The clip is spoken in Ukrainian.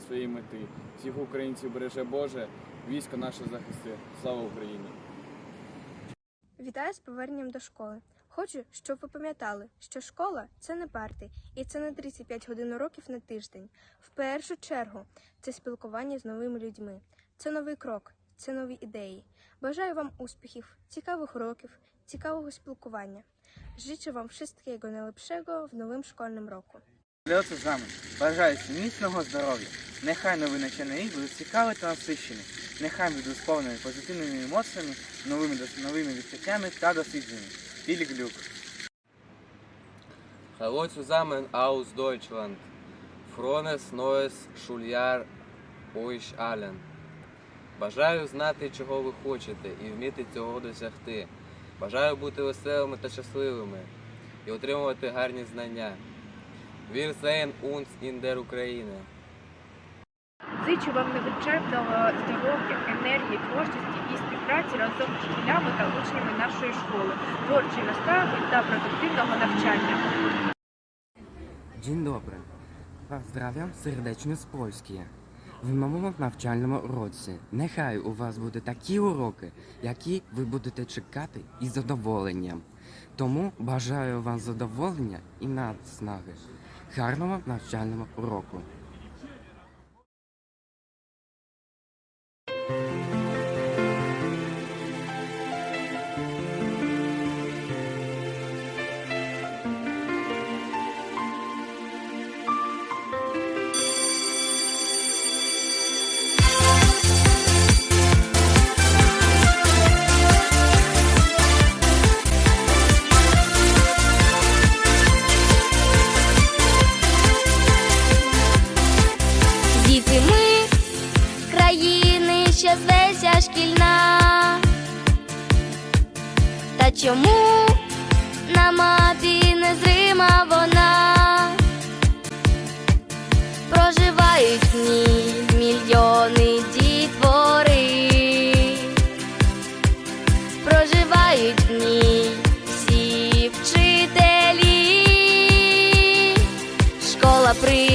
своєї мети. Всіх українців береже Боже, військо наше захисти. Слава Україні! Вітаю з поверненням до школи. Хочу, щоб ви пам'ятали, що школа це не парти, і це не 35 годин уроків на тиждень. В першу чергу це спілкування з новими людьми. Це новий крок, це нові ідеї. Бажаю вам успіхів, цікавих уроків, цікавого спілкування. Życzę вам wszystkiego najlepszego в новим школьним року. Льоцу з вами. Бажаю всім міцного здоров'я. Нехай новини рік будуть цікаві та насичені. Нехай будуть сповнені позитивними емоціями, новими, новими відчуттями та дослідженнями. Білі глюк. Hallo zusammen aus Deutschland. Frohes neues Schuljahr euch allen. Бажаю знати, чого ви хочете, і вміти цього досягти. Бажаю бути веселими та щасливими і отримувати гарні знання. Wir sehen uns in der Ukraine. Зичу вам невичерпного здоров'я, енергії, творчості і співпраці разом з вчителями та учнями нашої школи, творчої настави та продуктивного навчання. Dzień dobry. Pozdrawiam serdecznie z Polski. В новому навчальному році нехай у вас будуть такі уроки, які ви будете чекати із задоволенням. Тому бажаю вам задоволення і наснаги. Гарного навчального року! Діти ми країни ще звеся шкільна. Та чому на мапі незрима вона? Проживають в ній мільйони дітвори, проживають в ній всі вчителі, школа при.